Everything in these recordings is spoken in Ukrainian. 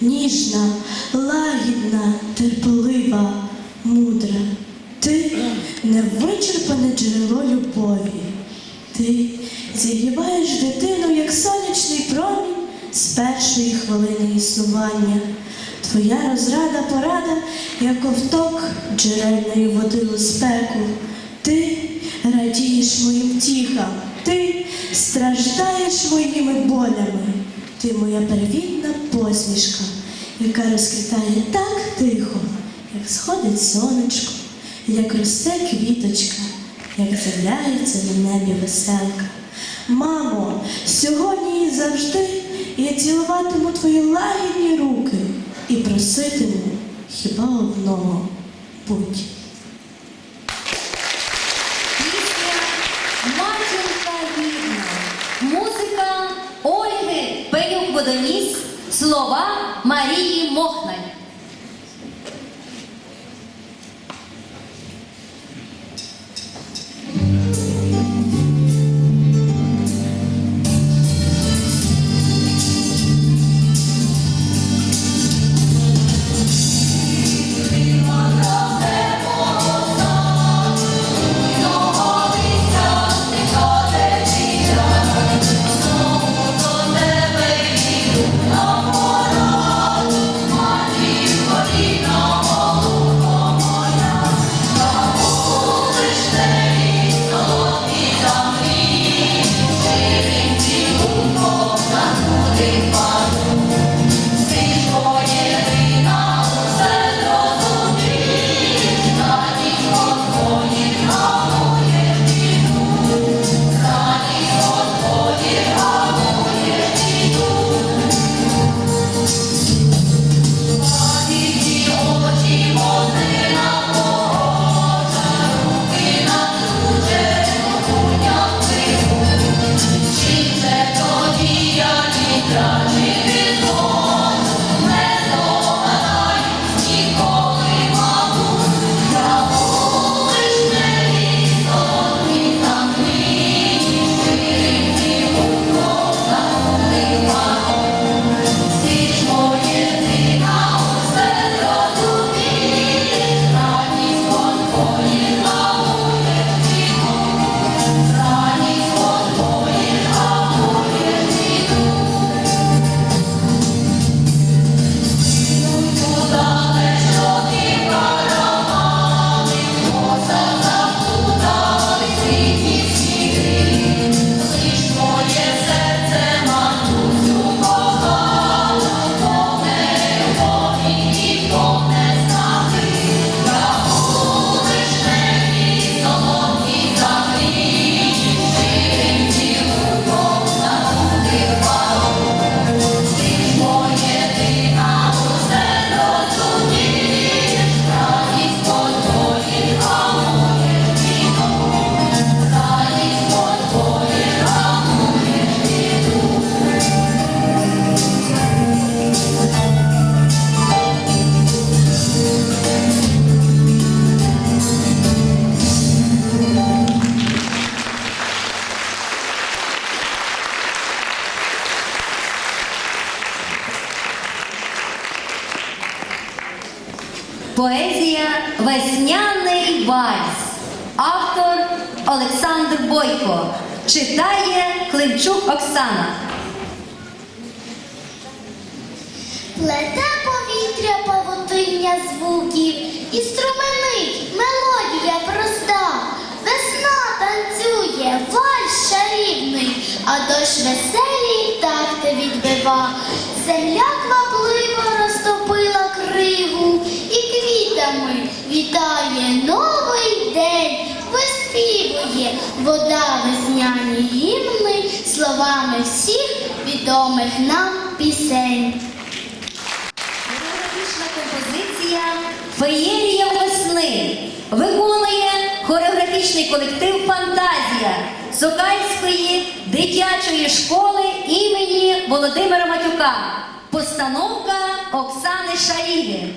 ніжна, лагідна, терпелива, мудра. Ти невичерпане джерело любові. Ти зігріваєш дитину, як сонячний промінь з першої хвилини існування. Твоя розрада порада, як ковток джерельної води у спеку. Ти радієш моїм втіхам, ти страждаєш моїми болями. Ти моя первітна посмішка, яка розквітає так тихо, як сходить сонечко, як росте квіточка, як з'являється на небі веселка. Мамо, сьогодні і завжди я цілуватиму твої лагідні руки і проситиму хіба одного будь. Олександр Бойко. Читає Климчук Оксана. Плете повітря павутиння звуків і струменить мелодія проста. Весна танцює, вальс чарівний, а дощ веселій такти відбива. Земля квапливо розтопила криву і квітами вітає новий день, виспівує вода весняні гімни словами всіх відомих нам пісень. Хореографічна композиція Феєрія весни виконує хореографічний колектив Фантазія Сокальської дитячої школи імені Володимира Матюка. Постановка Оксани Шаріги.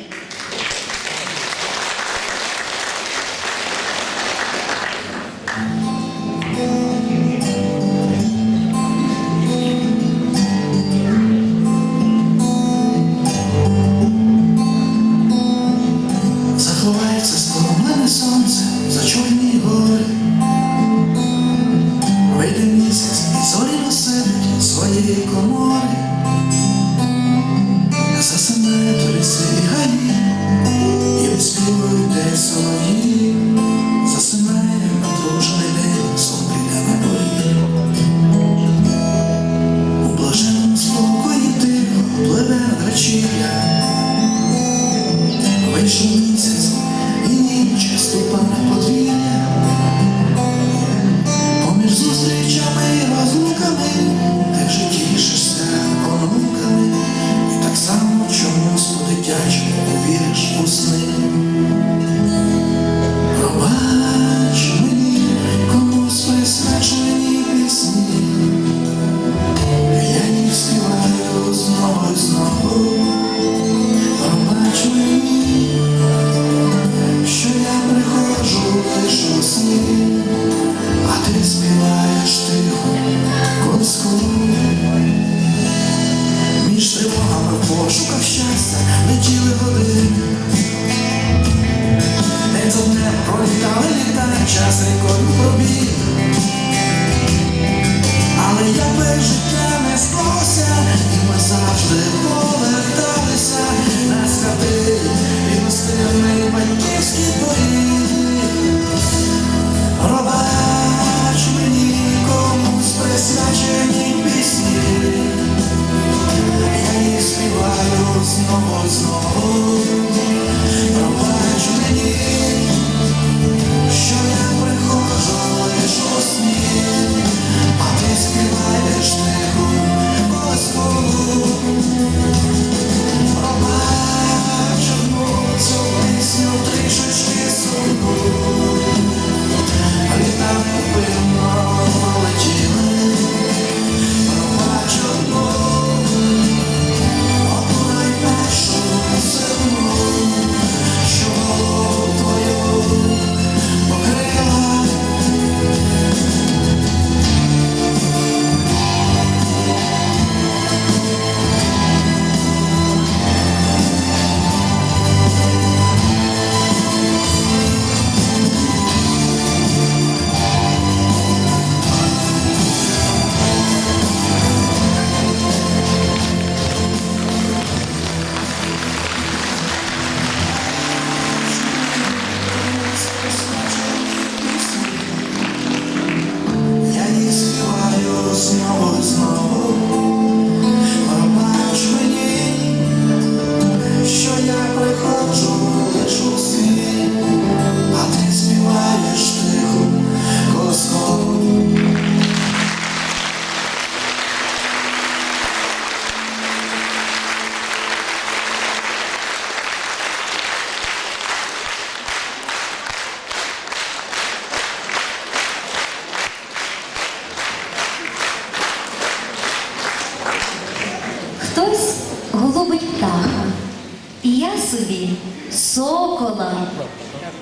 сокола,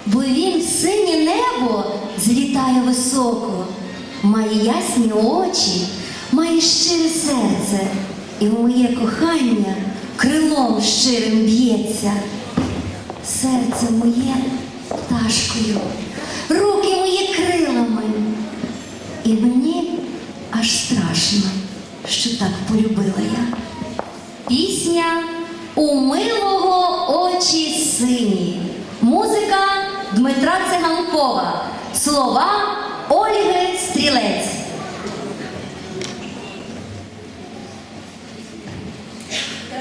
бо він синє небо злітає високо, має ясні очі, має щире серце, і у моє кохання крилом щирим б'ється. Серце моє пташкою, руки мої крилами. І мені аж страшно, що так полюбила я. Пісня. У милого очі сині. Музика Дмитра Циганкова. Слова Ольги Стрілець. Та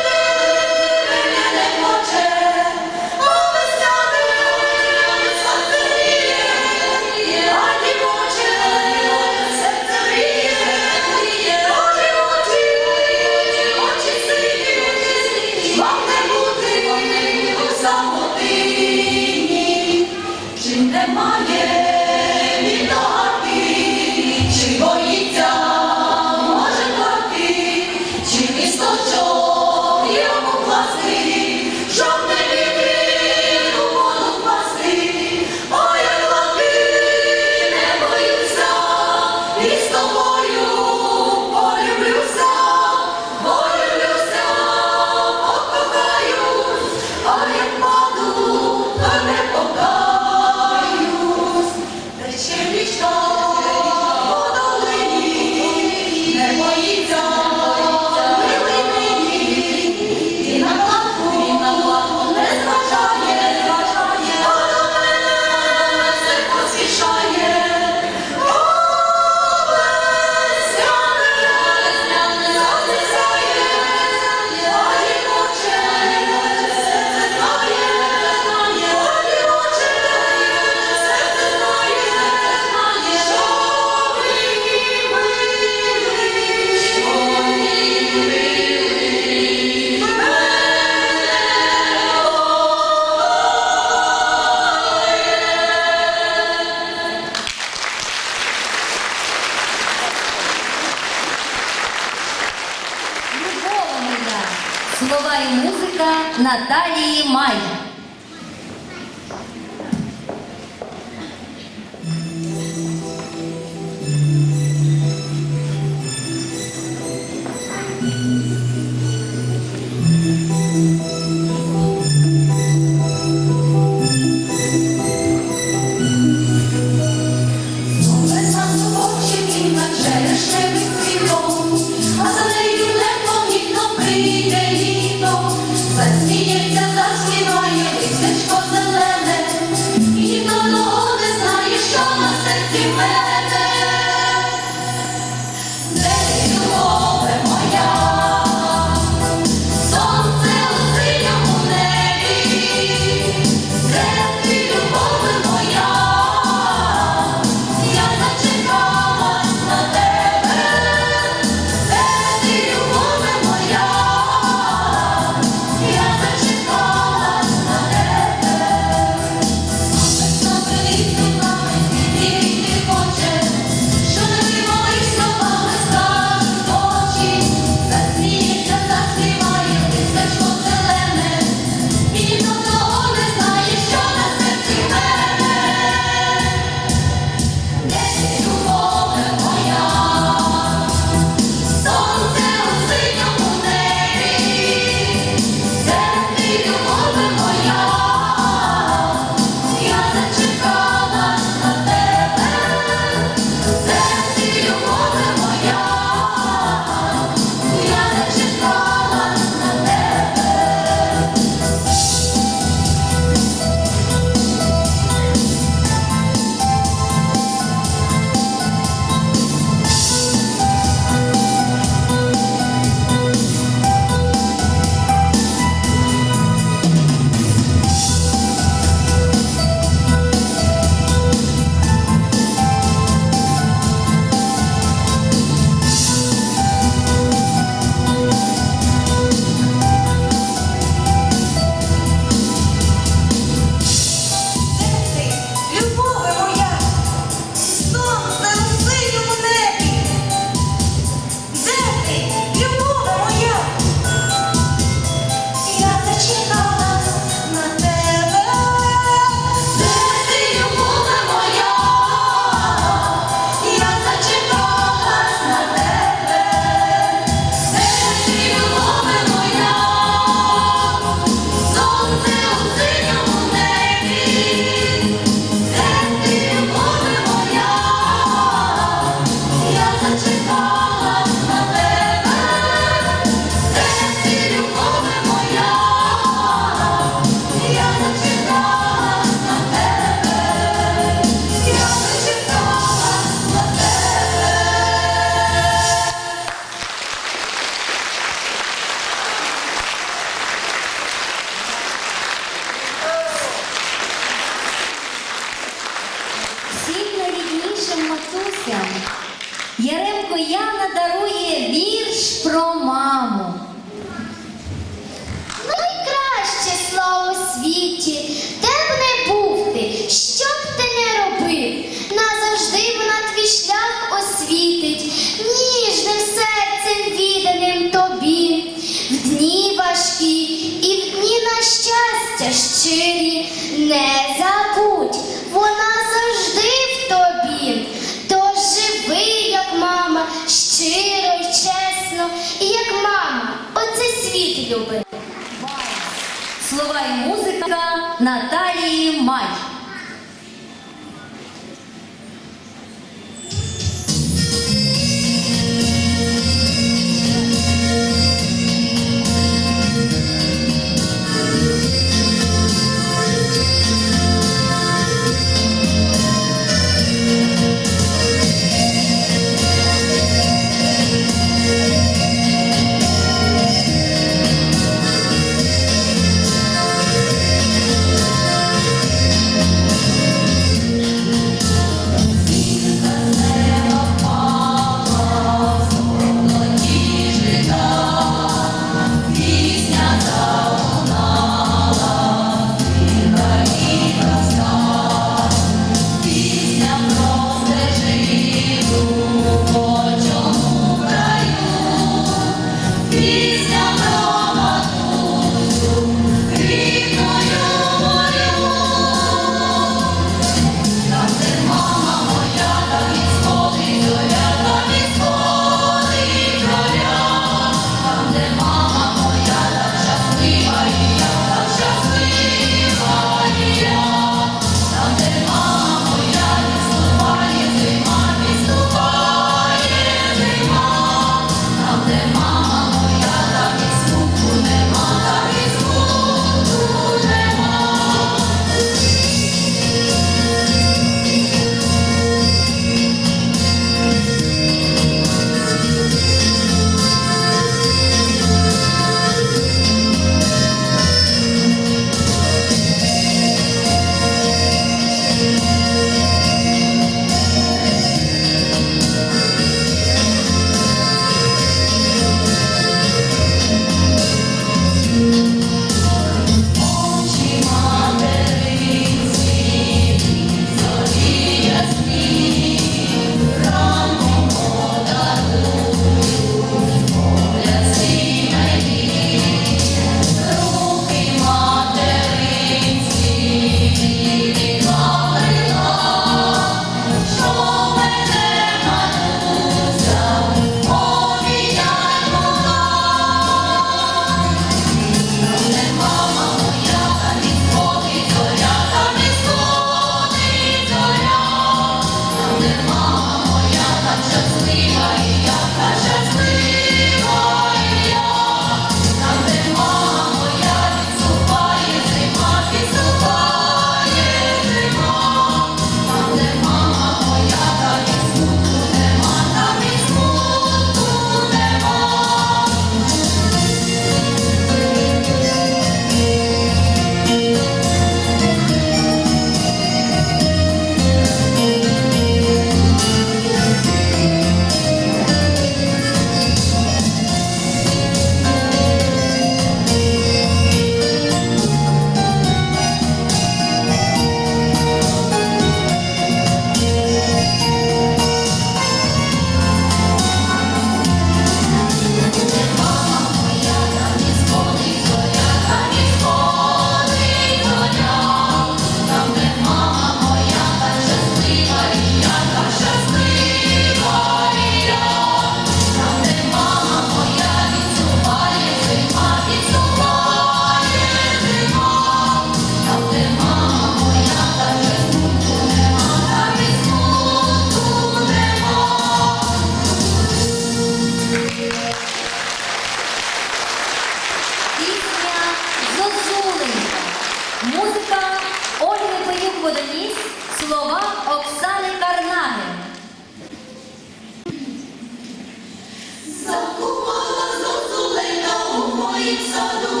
від саду.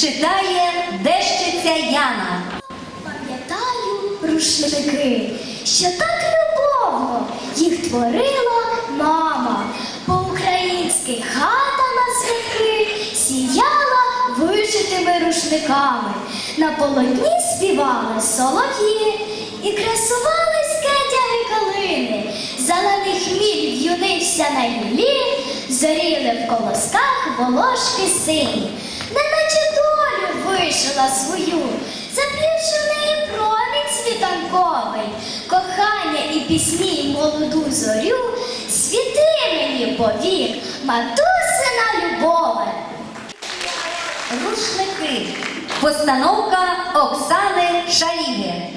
читає дещиця Яна. Пам'ятаю рушники, що так любовно їх творила мама. По-українськи хата на свяхи сіяла вишитими рушниками. На полотні співали солоді і красувались кетяги калини. Зелений хміль в'юнився на гіллі, зоріли в колосках волошки сині. візьмі молоду зорю, світи мені повік, матусина любове. Рушники. Постановка Оксани Шаліє.